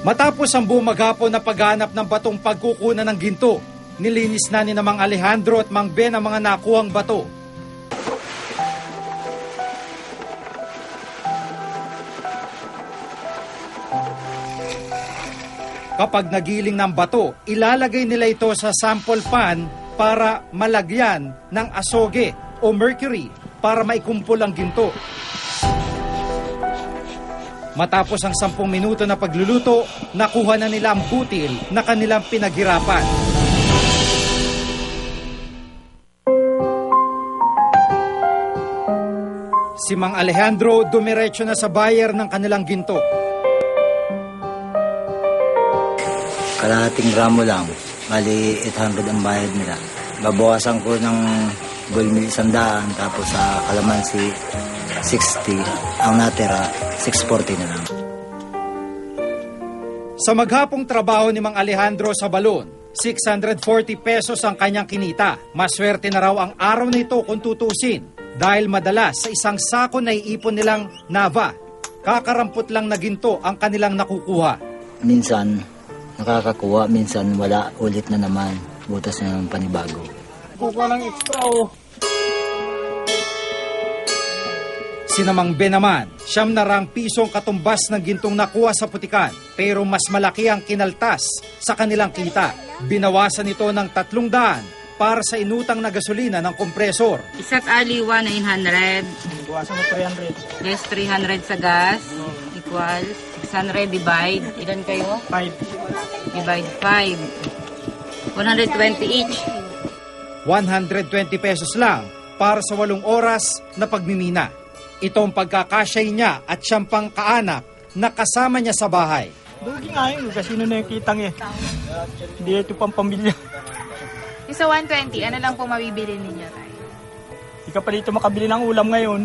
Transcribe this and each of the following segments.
Matapos ang buong maghapon na paghanap ng batong pagkukunan ng ginto, nilinis na ni namang Alejandro at Mang Ben ang mga nakuhang bato. Kapag nagiling ng bato, ilalagay nila ito sa sample pan para malagyan ng asoge o mercury para maikumpol ang ginto. Matapos ang sampung minuto na pagluluto, nakuha na nila ang butil na kanilang pinaghirapan. Si Mang Alejandro dumiretso na sa buyer ng kanilang ginto. Kalahating gramo lang. Bali, 800 ang bayad nila. Babawasan ko ng gold mill sandaan, tapos sa kalamansi, 60. Ang natira, 640 na lang. Sa maghapong trabaho ni Mang Alejandro sa balon, 640 pesos ang kanyang kinita. Maswerte na raw ang araw nito kung tutusin dahil madalas sa isang sako na iipon nilang nava. Kakarampot lang na ginto ang kanilang nakukuha. Minsan, nakakakuha, minsan wala, ulit na naman. Butas na ng panibago. Kukuha ng extra oh. Sinamang Ben naman, siyam na rang pisong katumbas ng gintong nakuha sa putikan pero mas malaki ang kinaltas sa kanilang kita. Binawasan ito ng tatlong daan para sa inutang na gasolina ng kompresor. Isa't aliwa, 900. Buwasan mo 300. Less 300 sa gas. Equal 600 divide. Ilan kayo? 5. Divide 5. 120 each. 120 pesos lang para sa walong oras na pagmimina. Ito ang pagkakasyay niya at siyang pang kaanak na kasama niya sa bahay. Dugi nga yun, kasi na yung kitang eh. Hindi ito pang pamilya. Yung sa 120, ano lang po mabibili ninyo tayo? Hindi ka pa dito makabili ng ulam ngayon.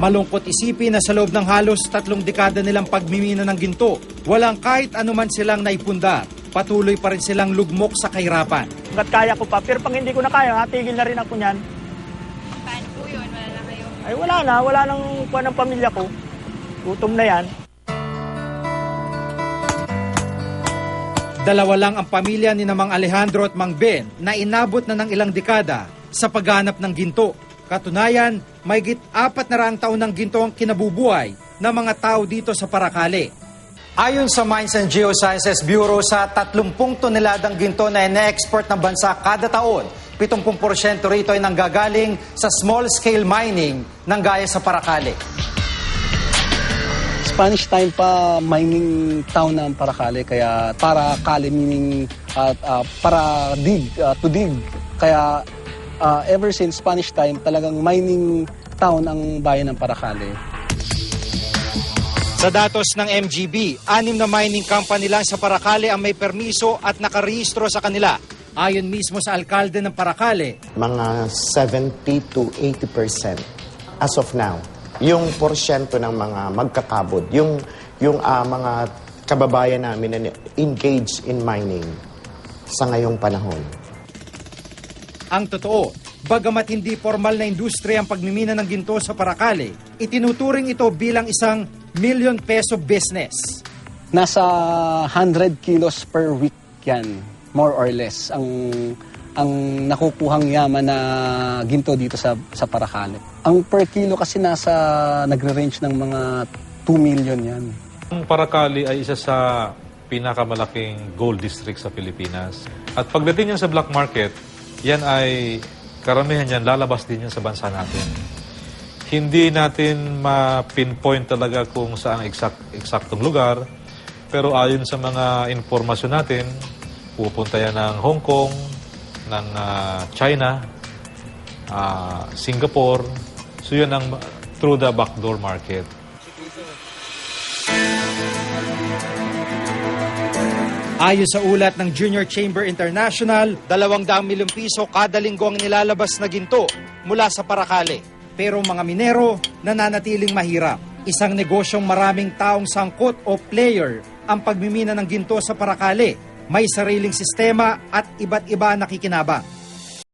Malungkot isipin na sa loob ng halos tatlong dekada nilang pagmimina ng ginto, walang kahit anuman silang naipundar. Patuloy pa rin silang lugmok sa kahirapan. Hanggat kaya ko pa, pero pang hindi ko na kaya, tigil na rin ako niyan. Paano po yun? Wala na kayo. Ay wala na, wala nang kuha ng pamilya ko. Gutom na yan. Dalawa lang ang pamilya ni Namang Alejandro at Mang Ben na inabot na ng ilang dekada sa paghanap ng ginto. Katunayan, may git apat na raang taon ng ginto ang kinabubuhay ng mga tao dito sa Paracale. Ayon sa Mines and Geosciences Bureau, sa 30 toneladang ginto na ina-export ng bansa kada taon, 70% rito ay nanggagaling sa small-scale mining ng gaya sa Paracale. Spanish time pa mining town ng Paracale kaya para kali meaning uh, uh, para dig uh, to dig kaya uh, ever since Spanish time talagang mining town ang bayan ng Paracale. Sa datos ng MGB, anim na mining company lang sa Paracale ang may permiso at nakarehistro sa kanila. Ayon mismo sa alkalde ng Paracale, mga 70 to 80% as of now. Yung porsyento ng mga magkakabod, yung, yung ah, mga kababayan namin na engaged in mining sa ngayong panahon. ang totoo, bagamat hindi formal na industriya ang pagmimina ng ginto sa Paracale, itinuturing ito bilang isang million peso business. Nasa 100 kilos per week yan, more or less ang ang nakukuhang yaman na ginto dito sa sa Paracale. Ang per kilo kasi nasa nagre-range ng mga 2 million yan. Ang Paracali ay isa sa pinakamalaking gold district sa Pilipinas. At pagdating yan sa black market, yan ay karamihan yan lalabas din yan sa bansa natin. Hindi natin ma-pinpoint talaga kung saan exact, eksaktong lugar, pero ayon sa mga informasyon natin, pupunta yan ng Hong Kong, ng ah, China, ah, Singapore. So yun ang through the backdoor market. Ayon sa ulat ng Junior Chamber International, 200 milyong piso kada linggo ang nilalabas na ginto mula sa Paracale. Pero mga minero nananatiling mahirap. Isang negosyong maraming taong sangkot o player ang pagmimina ng ginto sa Paracale. May sariling sistema at iba't iba ang nakikinabang.